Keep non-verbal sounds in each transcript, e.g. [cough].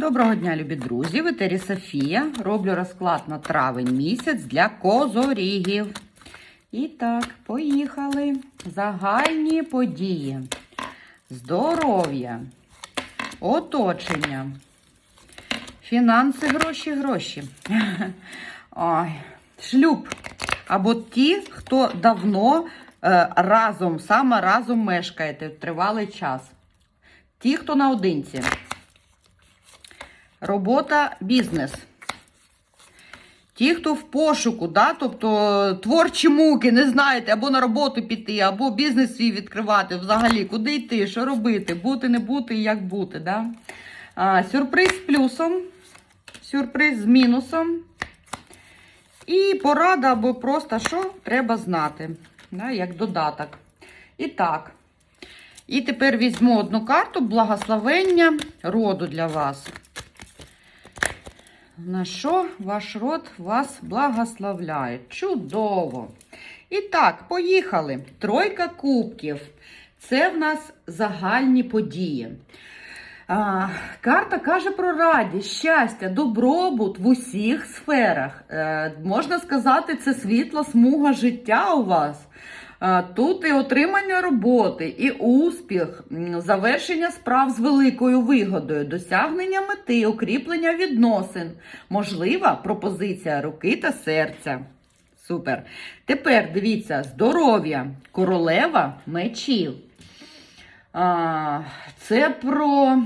Доброго дня, любі друзі! В етері Софія. Роблю розклад на травень місяць для козорігів. І так, поїхали. Загальні події. Здоров'я, оточення, фінанси, гроші, гроші. [laughs] Ой, шлюб. Або ті, хто давно е, разом, саме разом мешкаєте тривалий час. Ті, хто наодинці. Робота, бізнес. Ті, хто в пошуку, да? тобто творчі муки, не знаєте, або на роботу піти, або бізнес свій відкривати, взагалі, куди йти, що робити, бути, не бути і як бути. Да? А, сюрприз з плюсом, сюрприз з мінусом. І порада, або просто що треба знати, да? як додаток. І так. І тепер візьму одну карту благословення роду для вас. На що ваш род вас благословляє? Чудово! І так, поїхали. Тройка кубків. Це в нас загальні події. А, карта каже про радість, щастя, добробут в усіх сферах. Е, можна сказати, це світла смуга життя у вас. Тут і отримання роботи, і успіх, завершення справ з великою вигодою, досягнення мети, укріплення відносин, можлива пропозиція руки та серця. Супер. Тепер дивіться, здоров'я, королева мечів. Це про.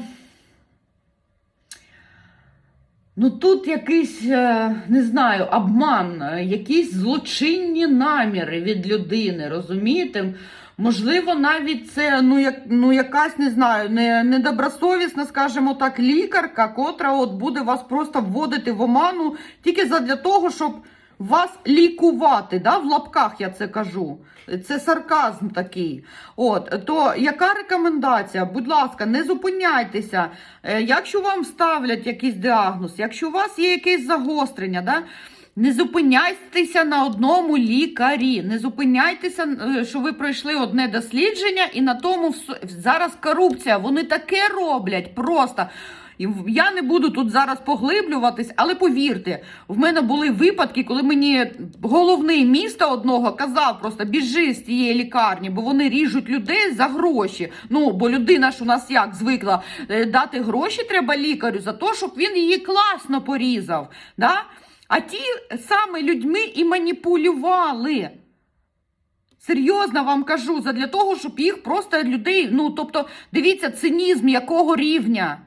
Ну, тут якийсь, е, не знаю, обман, е, якісь злочинні наміри від людини, розумієте? Можливо, навіть це ну, як, ну, якась, не знаю, не, недобросовісна, скажімо так, лікарка, котра от буде вас просто вводити в оману тільки задля того, щоб вас лікувати. Да? В лапках я це кажу. Це сарказм такий. От, то яка рекомендація? Будь ласка, не зупиняйтеся. Е, Якщо вам ставлять якийсь діагноз, якщо у вас є якесь загострення, да? не зупиняйтеся на одному лікарі. Не зупиняйтеся, е, що ви пройшли одне дослідження, і на тому зараз корупція. Вони таке роблять просто. Я не буду тут зараз поглиблюватись, але повірте, в мене були випадки, коли мені головний міста одного казав просто біжи з цієї лікарні, бо вони ріжуть людей за гроші. Ну, бо людина ж у нас як звикла е, дати гроші треба лікарю за те, щоб він її класно порізав. Да? А ті саме людьми і маніпулювали. Серйозно вам кажу, задля того, щоб їх просто людей, ну тобто, дивіться, цинізм якого рівня.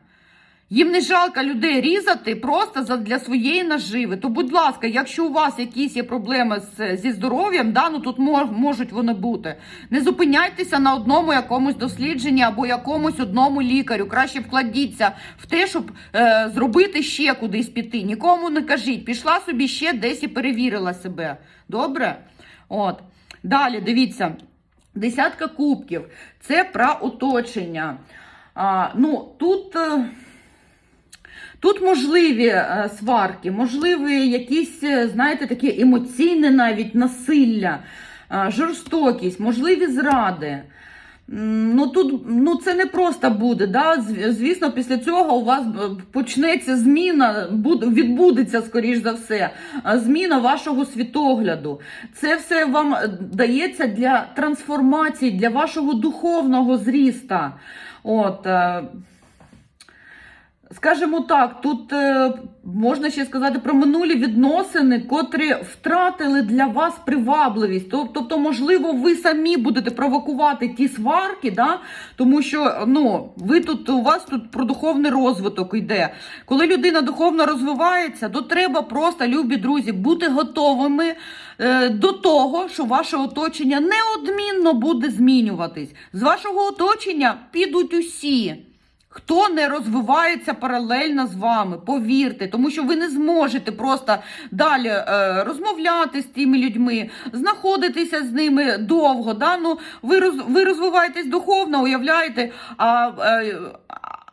Їм не жалко людей різати просто для своєї наживи. То, будь ласка, якщо у вас якісь є проблеми з, зі здоров'ям, да, ну тут мож, можуть вони бути. Не зупиняйтеся на одному якомусь дослідженні або якомусь одному лікарю. Краще вкладіться в те, щоб е, зробити ще кудись піти. Нікому не кажіть. Пішла собі ще десь і перевірила себе. Добре? От. Далі, дивіться. Десятка кубків. Це про оточення. А, ну, тут. е, Тут можливі е, сварки, можливі якісь, е, знаєте, такі емоційне навіть насилля, е, жорстокість, можливі зради. Ну тут ну це не просто буде. Да? Звісно, після цього у вас почнеться зміна, відбудеться, скоріш за все, зміна вашого світогляду. Це все вам дається для трансформації, для вашого духовного зріста. От, Скажімо так, тут е, можна ще сказати про минулі відносини, котрі втратили для вас привабливість. Тобто, можливо, ви самі будете провокувати ті сварки, да? тому що ну, ви тут, у вас тут про духовний розвиток йде. Коли людина духовно розвивається, то треба просто, любі друзі, бути готовими е, до того, що ваше оточення неодмінно буде змінюватись. З вашого оточення підуть усі. Хто не розвивається паралельно з вами, повірте, тому що ви не зможете просто далі е, розмовляти з тими людьми, знаходитися з ними довго. Да? Ну, ви, роз, ви розвиваєтесь духовно, уявляєте, а, е,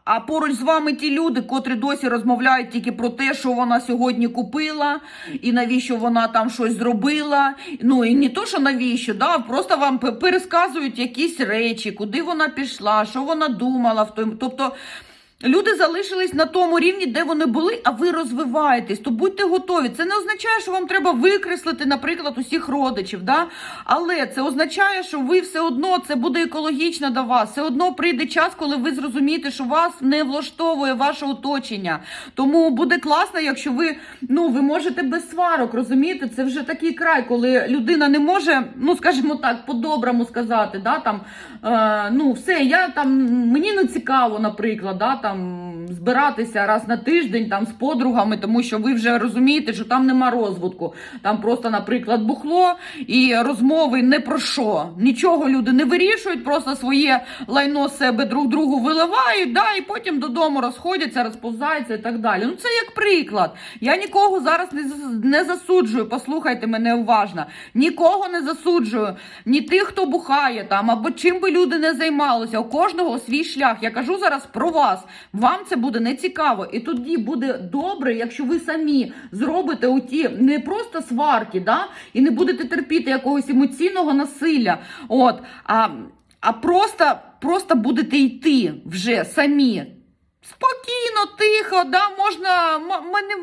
а поруч з вами ті люди, котрі досі розмовляють тільки про те, що вона сьогодні купила, і навіщо вона там щось зробила. Ну і не то, що навіщо, да, просто вам пересказують якісь речі, куди вона пішла, що вона думала в. Тобто Люди залишились на тому рівні, де вони були, а ви розвиваєтесь. То будьте готові. Це не означає, що вам треба викреслити, наприклад, усіх родичів. Да? Але це означає, що ви все одно це буде екологічно до вас. Все одно прийде час, коли ви зрозумієте, що вас не влаштовує ваше оточення. Тому буде класно, якщо ви ну ви можете без сварок розумієте. Це вже такий край, коли людина не може, ну скажімо так, по-доброму сказати, да там е, ну все, я там мені не цікаво, наприклад, да там збиратися раз на тиждень там з подругами, тому що ви вже розумієте, що там нема розвитку. Там просто, наприклад, бухло і розмови не про що. Нічого люди не вирішують, просто своє лайно себе друг другу виливають, да, і потім додому розходяться, розповзаються і так далі. Ну це як приклад. Я нікого зараз не, не засуджую. Послухайте мене уважно. Нікого не засуджую. Ні тих, хто бухає там, або чим би люди не займалися. У кожного свій шлях. Я кажу зараз про вас. Вам це буде не цікаво. І тоді буде добре, якщо ви самі зробите оті не просто сварки, да, і не будете терпіти якогось емоційного насилля. От, а, а просто, просто будете йти вже самі. Спокійно, тихо, да, можна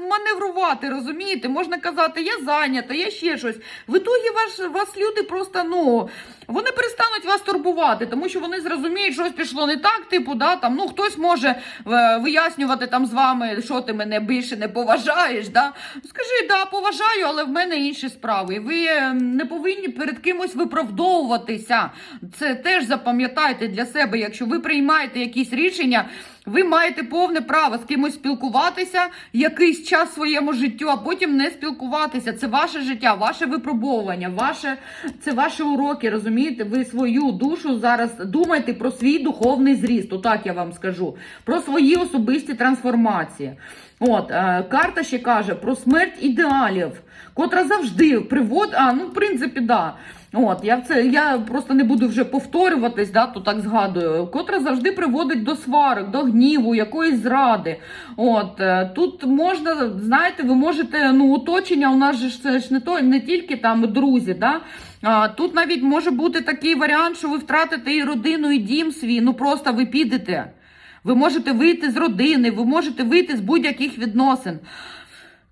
маневрувати, розумієте? Можна казати, я зайнята, я ще щось. В ітогі ваш, вас люди просто, ну, вони перестануть вас турбувати, тому що вони зрозуміють, що щось пішло не так, типу, да, там, ну, хтось може е, вияснювати там з вами, що ти мене більше не поважаєш, да. Скажи, да, поважаю, але в мене інші справи. Ви е, не повинні перед кимось виправдовуватися. Це теж запам'ятайте для себе, якщо ви приймаєте якісь рішення, ви маєте повне право з кимось спілкуватися якийсь час своєму життю, а потім не спілкуватися. Це ваше життя, ваше випробовування, ваше це ваші уроки. Розумієте? Ви свою душу зараз думайте про свій духовний зріст. Отак я вам скажу, про свої особисті трансформації. От е, карта ще каже про смерть ідеалів, котра завжди приводить. А ну в принципі, да. От, я це я просто не буду вже повторюватись, да, то так згадую, котра завжди приводить до сварок, до гніву, якоїсь зради. От е, тут можна, знаєте, ви можете ну оточення. У нас же це ж не то не тільки там друзі, да. А, тут навіть може бути такий варіант, що ви втратите і родину, і дім свій. Ну просто ви підете. Ви можете вийти з родини, ви можете вийти з будь-яких відносин.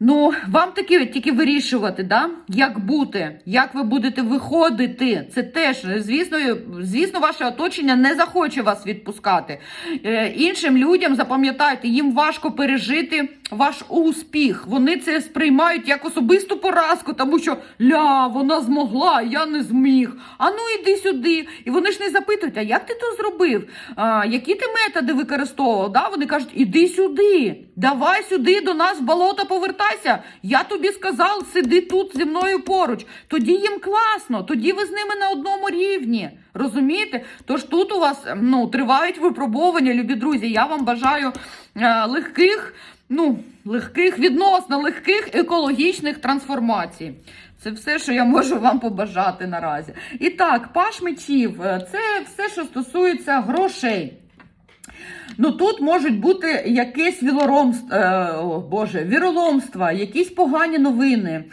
Ну, вам таки тільки вирішувати, да? як бути, як ви будете виходити. Це теж, звісно, звісно, ваше оточення не захоче вас відпускати. Е, іншим людям запам'ятайте, їм важко пережити ваш успіх. Вони це сприймають як особисту поразку, тому що ля, вона змогла, я не зміг. А ну іди сюди. І вони ж не запитують, а як ти то зробив? А, які ти методи використовував? Да? Вони кажуть, іди сюди, давай сюди до нас в болото повертайся. Я тобі сказав, сиди тут зі мною поруч. Тоді їм класно, тоді ви з ними на одному рівні. Розумієте? Тож тут у вас ну, тривають випробування, любі друзі. Я вам бажаю е, легких, ну, легких, відносно легких екологічних трансформацій. Це все, що я можу вам побажати наразі. І так, паш мечів е, це все, що стосується грошей. Ну тут можуть бути якесь вілоромство, е, Боже, віроломство, якісь погані новини.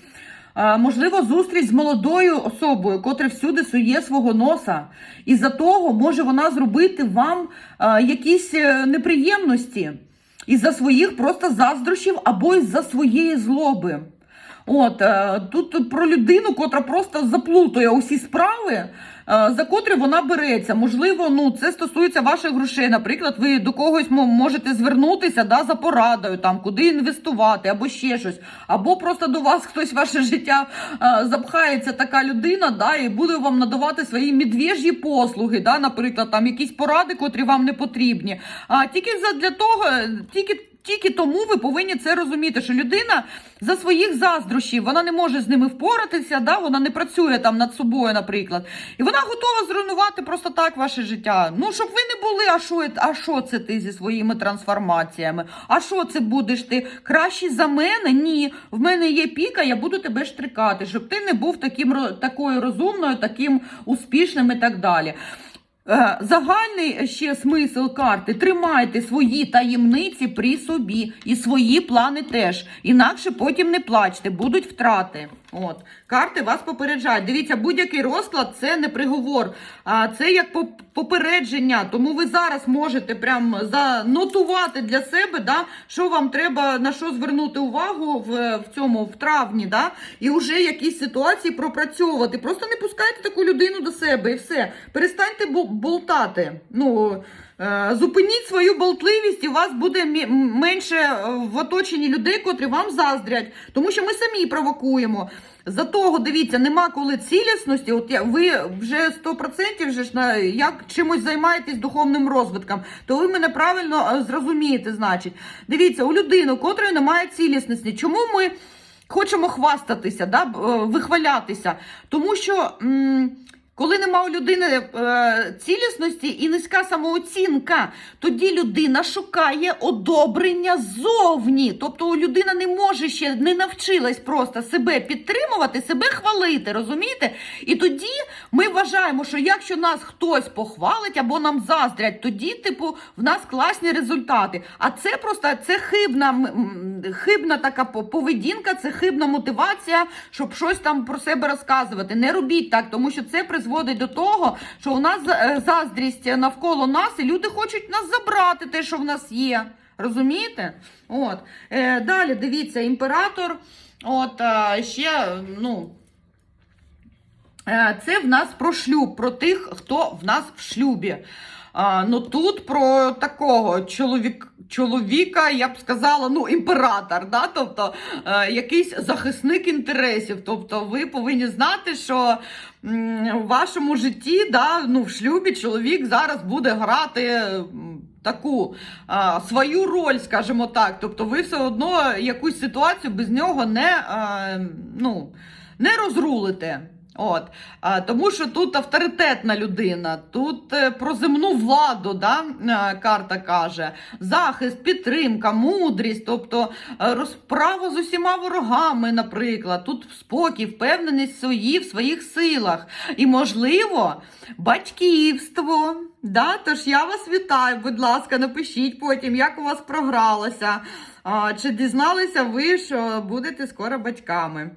Можливо, зустріч з молодою особою, котра всюди сує свого носа. І за того може вона зробити вам е, якісь е, неприємності із-за своїх просто заздрощів або із-за своєї злоби. От е, тут про людину, котра просто заплутує усі справи, е, за котрі вона береться. Можливо, ну це стосується ваших грошей. Наприклад, ви до когось мо- можете звернутися да, за порадою, там куди інвестувати, або ще щось, або просто до вас [laughs] хтось ваше життя е, запхається така людина, да, і буде вам надавати свої медвежі послуги, да, наприклад, там якісь поради, котрі вам не потрібні. А тільки для того, тільки. Тільки тому ви повинні це розуміти, що людина за своїх заздрощів вона не може з ними впоратися, да? вона не працює там над собою, наприклад. І вона готова зруйнувати просто так ваше життя. Ну, щоб ви не були, а що, а що це ти зі своїми трансформаціями? А що це будеш ти? Краще за мене? Ні. В мене є піка, я буду тебе штрикати, щоб ти не був таким, такою розумною, таким успішним і так далі. Е, Загальний ще смисл карти: тримайте свої таємниці при собі і свої плани теж. Інакше потім не плачте, будуть втрати. От, карти вас попереджають. Дивіться, будь-який розклад це не приговор, а це як поп- попередження. Тому ви зараз можете прям занотувати для себе, да, що вам треба на що звернути увагу в, в цьому в травні, да, і вже якісь ситуації пропрацьовувати. Просто не пускайте таку людину до себе і все. Перестаньте болтати. Ну, зупиніть свою болтливість, і у вас буде менше е, в оточенні людей, котрі вам заздрять, тому що ми самі провокуємо. За того, дивіться, нема коли цілісності. От ви вже 100% вже ж на як чимось займаєтесь духовним розвитком, то ви мене правильно е, зрозумієте. Значить, дивіться, у людини, у котрої немає цілісності. Чому ми хочемо хвастатися, да, е, вихвалятися? Тому що. м, коли нема у людини е, цілісності і низька самооцінка, тоді людина шукає одобрення ззовні. Тобто людина не може ще не навчилась просто себе підтримувати, себе хвалити, розумієте? І тоді ми вважаємо, що якщо нас хтось похвалить або нам заздрять, тоді, типу, в нас класні результати. А це просто це хибна, хибна така поведінка, це хибна мотивація, щоб щось там про себе розказувати. Не робіть так, тому що це призводить до того, що у нас е, заздрість навколо нас, і люди хочуть нас забрати, те, що в нас є. Розумієте? От. Е, далі дивіться, імператор. От е, ще, ну. Е, Це в нас про шлюб, про тих, хто в нас в шлюбі. Ну тут про такого чоловік, чоловіка, я б сказала, ну, імператор, да? тобто е, якийсь захисник інтересів. Тобто ви повинні знати, що м, в вашому житті, да, ну, в шлюбі чоловік зараз буде грати. Таку а, свою роль, скажімо так. Тобто, ви все одно якусь ситуацію без нього не, а, ну, не розрулите. От, тому що тут авторитетна людина, тут е, про земну владу, да, е, карта каже, захист, підтримка, мудрість, тобто е, розправа з усіма ворогами, наприклад. Тут спокій, впевненість свої, в своїх силах. І, можливо, батьківство. Да? Тож я вас вітаю, будь ласка, напишіть потім, як у вас програлося. Чи дізналися ви, що будете скоро батьками?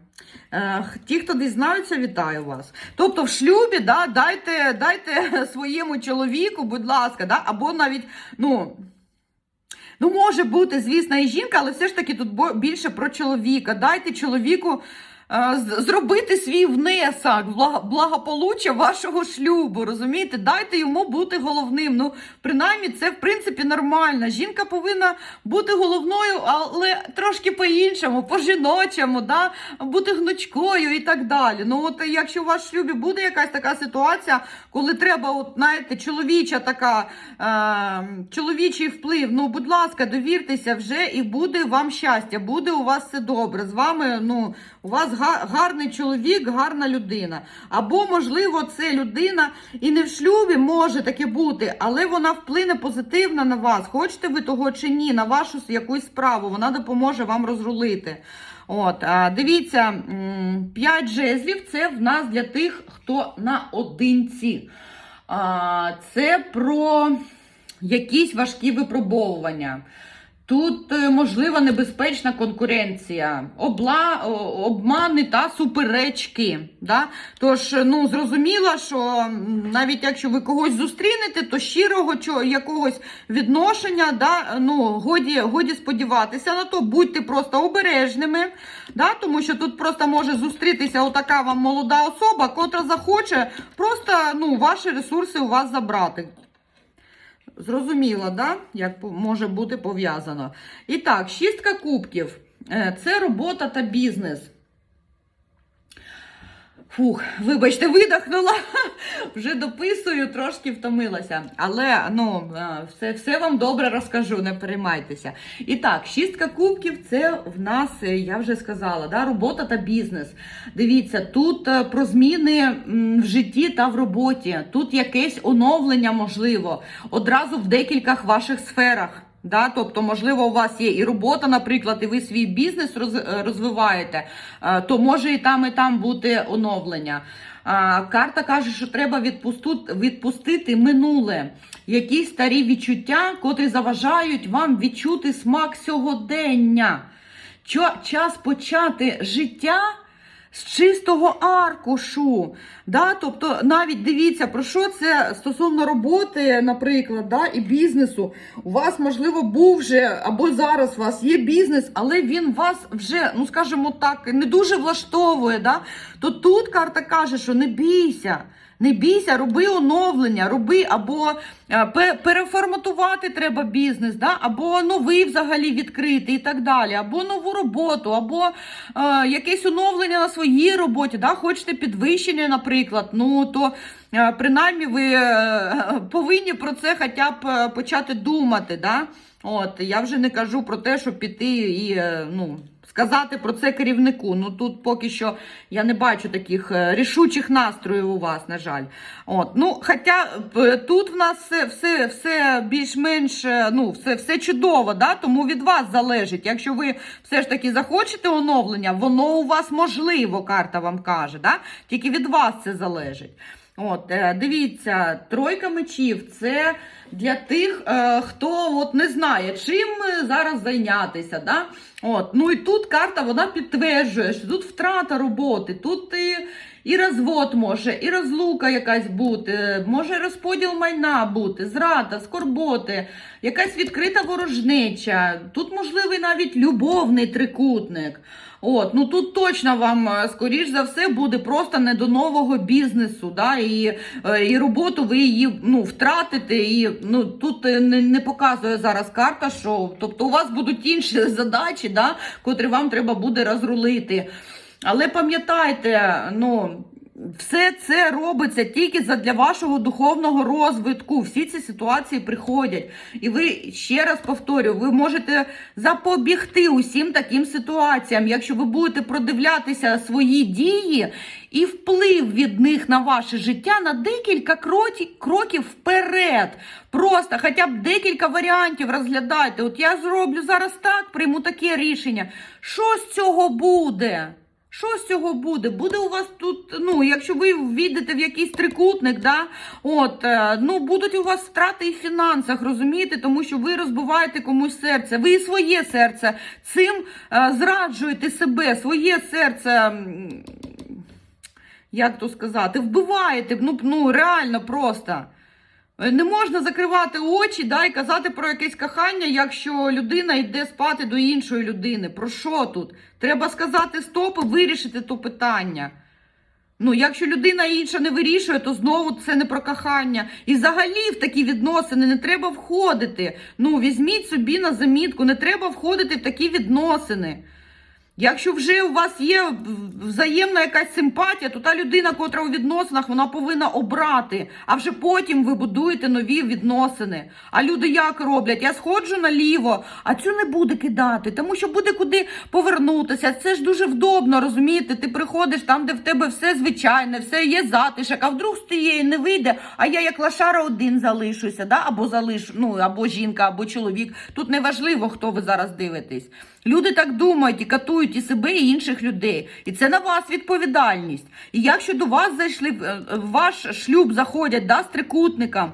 Е, Ті, хто дізнаються, вітаю вас. Тобто в шлюбі да, дайте, дайте [laughs] своєму чоловіку, будь ласка, да, або навіть, ну. Ну, може бути, звісно, і жінка, але все ж таки тут більше про чоловіка. Дайте чоловіку зробити свій внесок в благополуччя вашого шлюбу. Розумієте? Дайте йому бути головним. Ну, принаймні, це в принципі нормально. Жінка повинна бути головною, але трошки по-іншому, по-жіночому, да? бути гнучкою і так далі. Ну, от якщо у вас в шлюбі буде якась така ситуація, коли треба, от, знаєте, чоловіча така, е, чоловічий вплив, ну, будь ласка, довіртеся вже і буде вам щастя, буде у вас все добре. З вами, ну, у вас гарний чоловік, гарна людина. Або, можливо, це людина і не в шлюбі може таке бути, але вона вплине позитивно на вас. Хочете ви того чи ні, на вашу якусь справу, вона допоможе вам розрулити. От, дивіться, п'ять жезлів це в нас для тих, хто наодинці. А, це про якісь важкі випробовування. Тут е, можлива небезпечна конкуренція, обла, обмани та суперечки. Да? Тож, ну, зрозуміло, що навіть якщо ви когось зустрінете, то щирого якогось відношення, да, ну, годі, годі сподіватися на то, будьте просто обережними, да? тому що тут просто може зустрітися отака вам молода особа, котра захоче просто ну, ваші ресурси у вас забрати. Зрозуміло, да? як може бути пов'язано. І так, шістка кубків Е, це робота та бізнес. Фух, вибачте, видихнула. [laughs] Вже дописую, трошки втомилася. Але ну, е, все, все вам добре розкажу, не переймайтеся. І так, шістка кубків це в нас, е, я вже сказала, да, робота та бізнес. Дивіться, тут е, про зміни в житті та в роботі. Тут якесь оновлення можливо одразу в декількох ваших сферах. Да, тобто, можливо, у вас є і робота, наприклад, і ви свій бізнес е, розвиваєте, е, то може і там, і там бути оновлення. Карта каже, що треба відпустити, минуле, якісь старі відчуття, котрі заважають вам відчути смак сьогодення. Час почати життя з чистого аркушу. Да? Тобто, навіть дивіться, про що це стосовно роботи, наприклад, да? і бізнесу. У вас, можливо, був вже, або зараз у вас є бізнес, але він вас вже, ну скажімо так, не дуже влаштовує. Да? То тут карта каже, що не бійся. Не бійся, роби оновлення, роби або е, переформатувати треба бізнес, да? або новий взагалі відкрити і так далі, або нову роботу, або е, якесь оновлення на своїй роботі. Да? Хочете підвищення, наприклад. Ну то е, принаймні ви е, повинні про це хоча б почати думати. Да? От я вже не кажу про те, щоб піти і ну. Сказати про це керівнику. Ну тут поки що я не бачу таких е, рішучих настроїв у вас, на жаль. От, ну, Хоча е, тут в нас все, все, все більш-менш е, ну, все, все чудово, да? тому від вас залежить. Якщо ви все ж таки захочете оновлення, воно у вас можливо, карта вам каже. Да? Тільки від вас це залежить. От, е, дивіться, тройка мечів це для тих, е, хто от не знає, чим е, зараз зайнятися. Да? От, ну і тут карта вона підтверджує, що тут втрата роботи, тут і, і розвод може, і розлука якась бути, може розподіл майна бути, зрада, скорботи, якась відкрита ворожнеча. Тут можливий навіть любовний трикутник. От, ну тут точно вам, е, скоріш за все, буде просто не до нового бізнесу, да, і, е, і роботу ви її ну, втратите. І ну, тут е, не, не показує зараз карта, що тобто у вас будуть інші [laughs] задачі, да, котрі вам треба буде розрулити. Але пам'ятайте, ну. Все це робиться тільки для вашого духовного розвитку. Всі ці ситуації приходять. І ви ще раз повторюю, ви можете запобігти усім таким ситуаціям, якщо ви будете продивлятися свої дії і вплив від них на ваше життя на декілька кроків вперед. Просто хоча б декілька варіантів розглядайте. От я зроблю зараз так, прийму таке рішення. Що з цього буде? Що з цього буде? Буде у вас тут, ну, якщо ви війдете в якийсь трикутник, да, от, е, ну, будуть у вас втрати і в фінансах, розумієте, тому що ви розбиваєте комусь серце, ви і своє серце цим е, зраджуєте себе, своє серце. Як то сказати, вбиваєте, ну, ну реально просто. Не можна закривати очі да, і казати про якесь кохання, якщо людина йде спати до іншої людини. Про що тут? Треба сказати стоп і вирішити то питання. Ну, якщо людина інша не вирішує, то знову це не про кохання. І взагалі в такі відносини не треба входити. Ну, візьміть собі на замітку, не треба входити в такі відносини. Якщо вже у вас є взаємна якась симпатія, то та людина, котра у відносинах, вона повинна обрати, а вже потім ви будуєте нові відносини. А люди як роблять? Я сходжу наліво, а цю не буде кидати, тому що буде куди повернутися. Це ж дуже вдобно, розумієте? Ти приходиш там, де в тебе все звичайне, все є затишок, а вдруг з тієї не вийде, а я як лошара один залишуся, да? або залишу, ну або жінка, або чоловік. Тут не важливо, хто ви зараз дивитесь. Люди так думають і катують і себе, і інших людей. І це на вас відповідальність. І якщо до вас зайшли в е, ваш шлюб, заходять да, з трикутником,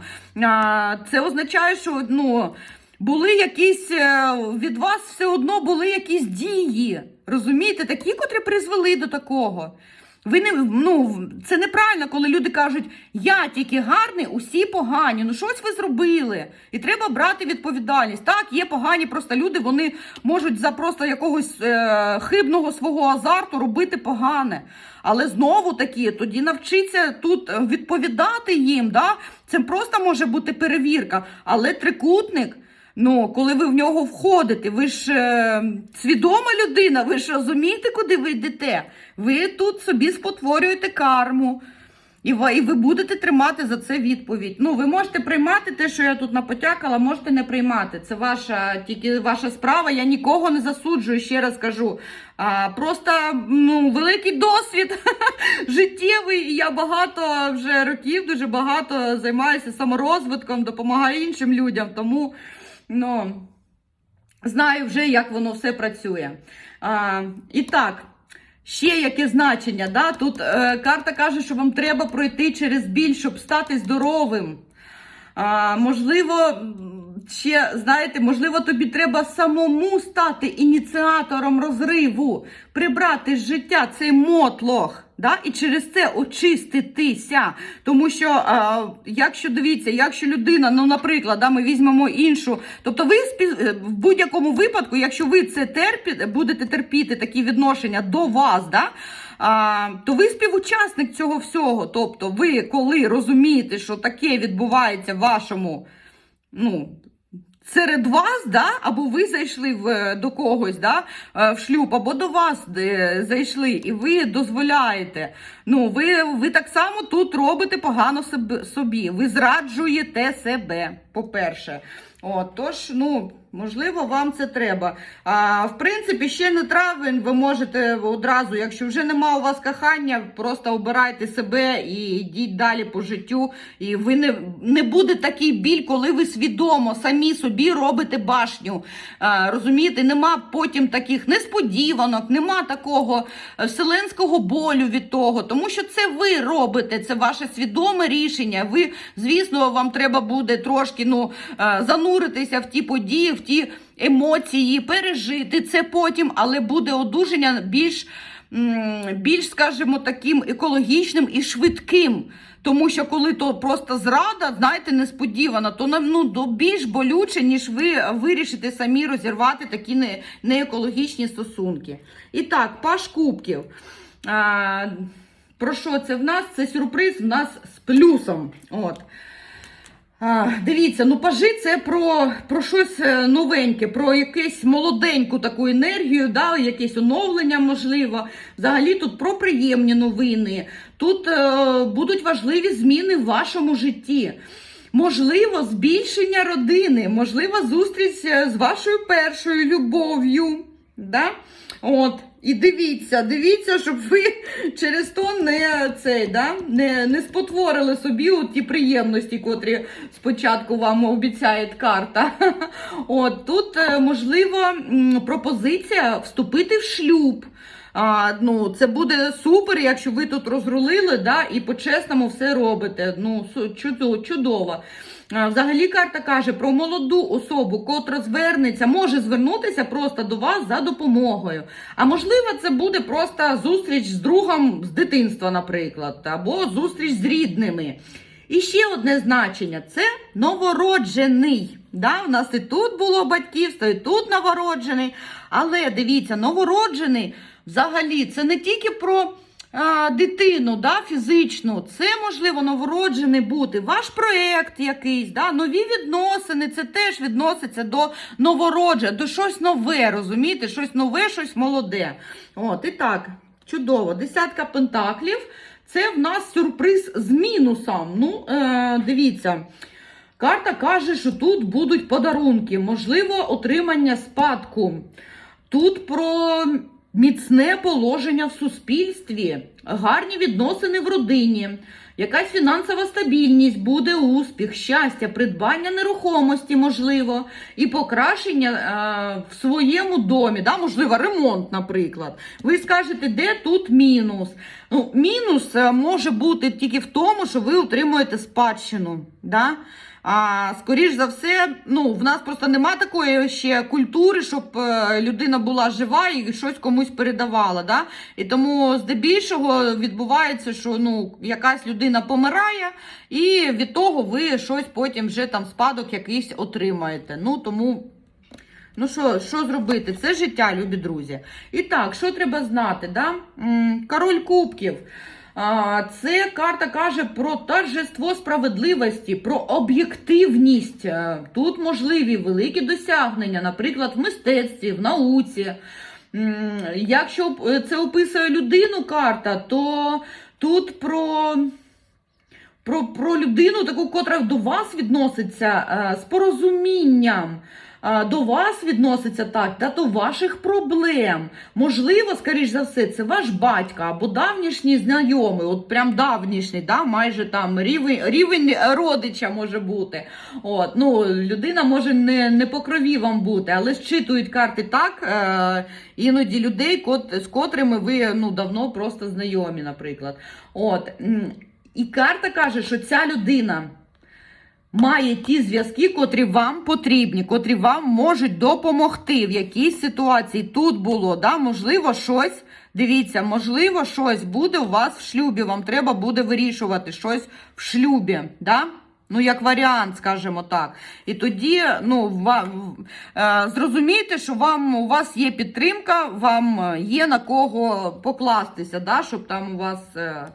це означає, що ну. Були якісь е, від вас все одно були якісь дії. Розумієте, такі, котрі призвели до такого. Ви не ну це неправильно, коли люди кажуть, я тільки гарний, усі погані. Ну щось ви зробили, і треба брати відповідальність. Так, є погані просто люди, вони можуть за просто якогось е, хибного свого азарту робити погане. Але знову таки, тоді навчиться тут відповідати їм. Да? Це просто може бути перевірка. Але трикутник. Ну, коли ви в нього входите, ви ж е, свідома людина, ви ж розумієте, куди ви йдете. Ви тут собі спотворюєте карму. І ви, і ви будете тримати за це відповідь. Ну, ви можете приймати те, що я тут напотякала, можете не приймати. Це ваша тільки ваша справа. Я нікого не засуджую, ще раз кажу. А, Просто ну, великий досвід [laughs] життєвий. Я багато вже років, дуже багато займаюся саморозвитком, допомагаю іншим людям. Тому ну, знаю вже, як воно все працює. А, І так. Ще яке значення, да? тут е, карта каже, що вам треба пройти через біль, щоб стати здоровим. А, можливо, ще, знаєте, можливо, тобі треба самому стати ініціатором розриву, прибрати з життя цей мотлох. Да? І через це очиститися. Тому що, а, якщо дивіться, якщо людина, ну, наприклад, да, ми візьмемо іншу, тобто ви е, в будь-якому випадку, якщо ви це терпі, будете терпіти такі відношення до вас, да, а, то ви співучасник цього всього. Тобто, ви коли розумієте, що таке відбувається в вашому ну, серед вас, да, або ви зайшли в, до когось да, е, в шлюб, або до вас де, зайшли, і ви дозволяєте. Ну, ви, ви так само тут робите погано собі. Ви зраджуєте себе, по-перше. От, тож, ну, можливо, вам це треба. А, в принципі, ще не травень, ви можете одразу, якщо вже нема у вас кохання, просто обирайте себе і йдіть далі по життю. І ви не, не буде такий біль, коли ви свідомо самі собі робите башню. А, розумієте, нема потім таких несподіванок, нема такого е, вселенського болю від того, тому що це ви робите, це ваше свідоме рішення. Ви, звісно, вам треба буде трошки ну, е, зануритися в ті події, в ті емоції, пережити це потім, але буде одужання більш, більш скажімо, таким екологічним і швидким. Тому що коли то просто зрада, знаєте, несподівана, то ну, до більш болюче, ніж ви вирішите самі розірвати такі не, неекологічні стосунки. І так, паш кубків. А, про що це в нас? Це сюрприз в нас з плюсом. От. А, дивіться, ну пажи це про, про щось е, новеньке, про якусь молоденьку таку енергію, да, якесь оновлення можливо. Взагалі тут про приємні новини. Тут е, будуть важливі зміни в вашому житті. Можливо, збільшення родини, можливо, зустріч е, з вашою першою любов'ю. Да? От. І дивіться, дивіться, щоб ви через то не цей, да, не, не спотворили собі от ті приємності, котрі спочатку вам обіцяє карта. [laughs] От тут е, можливо пропозиція вступити в шлюб. А, ну, це буде супер, якщо ви тут розрулили, да, і по-чесному все робите. Ну, чудово. Взагалі карта каже про молоду особу, котра звернеться, може звернутися просто до вас за допомогою. А можливо, це буде просто зустріч з другом з дитинства, наприклад, або зустріч з рідними. І ще одне значення це новороджений. Да? У нас і тут було батьківство, і тут новороджений. Але дивіться, новороджений взагалі це не тільки про дитину да, фізичну, це можливо новороджений бути. Ваш проєкт якийсь, да, нові відносини, це теж відноситься до новородження, до щось нове, розумієте? Щось нове, щось молоде. От, і так, чудово. Десятка пентаклів. Це в нас сюрприз з мінусом. Ну, е, дивіться. Карта каже, що тут будуть подарунки, можливо, отримання спадку. Тут про міцне положення в суспільстві, гарні відносини в родині, якась фінансова стабільність, буде успіх, щастя, придбання нерухомості, можливо, і покращення е, в своєму домі, да, можливо, ремонт, наприклад. Ви скажете, де тут мінус? Ну, мінус е, може бути тільки в тому, що ви отримуєте спадщину. Да? А скоріш за все, ну в нас просто нема такої ще культури, щоб е, людина була жива і щось комусь передавала. Да? І тому здебільшого відбувається, що ну якась людина помирає, і від того ви щось потім вже там спадок якийсь отримаєте. Ну тому. Ну що, що зробити? Це життя, любі друзі. І так, що треба знати? Да? Король Кубків. Це карта каже про торжество справедливості, про об'єктивність. Е, Тут можливі великі досягнення, наприклад, в мистецтві, в науці. Якщо е, це описує людину карта, то тут про. Про, про людину, таку, котра до вас відноситься е, з порозумінням, до вас відноситься так, та до ваших проблем. Можливо, скоріш за все, це ваш батько або давнішній знайомий, от прям давнішній, да, майже там рівень, рівень родича може бути. От, ну, людина може не, не по крові вам бути, але зчитують карти так, е, іноді людей, кот, з котрими ви ну, давно просто знайомі, наприклад. От. і карта каже, що ця людина має ті зв'язки, котрі вам потрібні, котрі вам можуть допомогти в якійсь ситуації. Тут було, да, можливо, щось. Дивіться, можливо, щось буде у вас в шлюбі. Вам треба буде вирішувати щось в шлюбі. Да? Ну, як варіант, скажімо так. І тоді, ну, вам, е, зрозумійте, що вам у вас є підтримка, вам е, є на кого покластися, да? щоб там у вас. Е,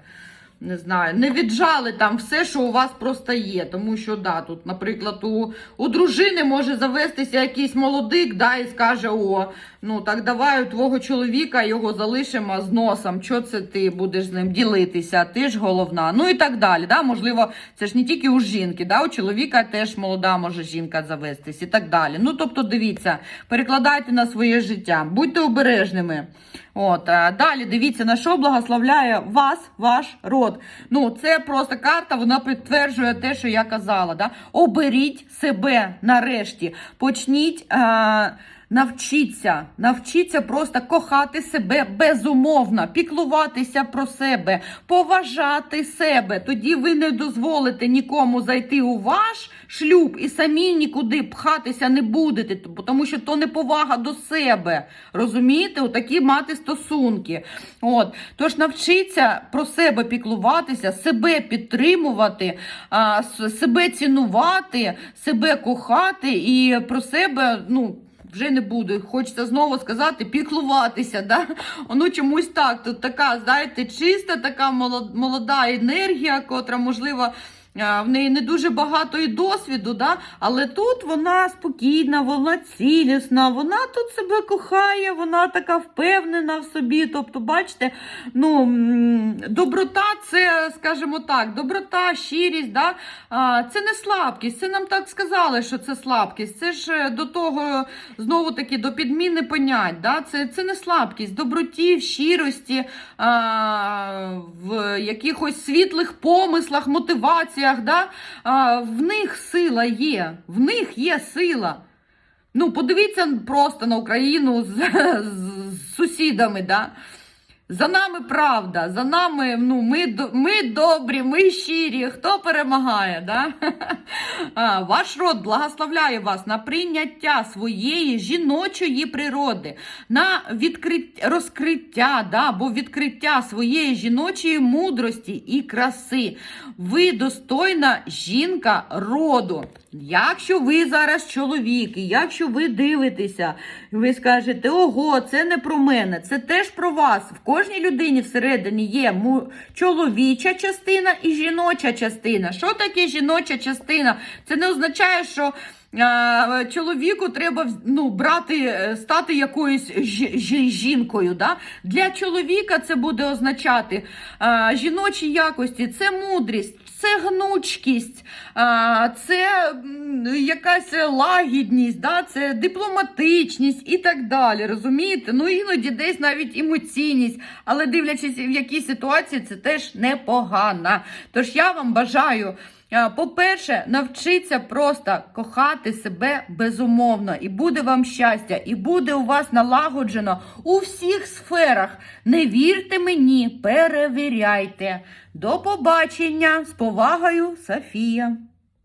не знаю, не віджали там все, що у вас просто є. Тому що, да, тут, наприклад, у, у дружини може завестися якийсь молодик, да, і скаже: О, ну так давай у твого чоловіка його залишимо з носом. Що це ти будеш з ним ділитися? Ти ж головна. Ну і так далі. Да? Можливо, це ж не тільки у жінки, да? у чоловіка теж молода може жінка завестись і так далі. Ну, тобто, дивіться, перекладайте на своє життя, будьте обережними. От, далі дивіться, на що благословляє вас, ваш род. Ну, це просто карта, вона підтверджує те, що я казала. Да? Оберіть себе нарешті. Почніть. Е- Навчіться, навчіться просто кохати себе безумовно, піклуватися про себе, поважати себе. Тоді ви не дозволите нікому зайти у ваш шлюб і самі нікуди пхатися не будете, тому що то не повага до себе. Розумієте, отакі мати стосунки. От тож навчіться про себе піклуватися, себе підтримувати, себе цінувати, себе кохати і про себе, ну. Вже не буду. Хочеться знову сказати, піклуватися. Да? Ну чомусь так. Тут така, знаєте, чиста, така молод- молода енергія, котра, можливо, в неї не дуже багато і досвіду, да? але тут вона спокійна, вона цілісна, вона тут себе кохає, вона така впевнена в собі. Тобто, бачите, ну, доброта це, скажімо так, доброта, щирість, да? це не слабкість. Це нам так сказали, що це слабкість. Це ж е, до того, знову таки, до підміни понять. Да? Це, це не слабкість, доброті, в щирості, в якихось світлих помислах, мотиваціях. Да? А, в них сила є, в них є сила. Ну, подивіться просто на Україну з, з, з сусідами. Да? За нами правда, за нами ну, ми, ми добрі, ми щирі. Хто перемагає? Да? [laughs] А, Ваш род благословляє вас на прийняття своєї жіночої природи, на відкриття, розкриття, да, або відкриття своєї жіночої мудрості і краси. Ви достойна жінка роду. Якщо ви зараз чоловік, і якщо ви дивитеся, ви скажете, ого, це не про мене, це теж про вас. В кожній людині всередині є чоловіча частина і жіноча частина. Що таке жіноча частина? Це не означає, що. Чоловіку треба ну, брати, е, стати якоюсь жі- жінкою. Да? Для чоловіка це буде означати а, жіночі якості, це мудрість, це гнучкість, це якась лагідність, да? це дипломатичність і так далі. Розумієте? Ну іноді десь навіть емоційність, але дивлячись, в якій ситуації, це теж непогано. Тож я вам бажаю. По-перше, навчіться просто кохати себе безумовно, і буде вам щастя, і буде у вас налагоджено у всіх сферах. Не вірте мені, перевіряйте. До побачення з повагою, Софія.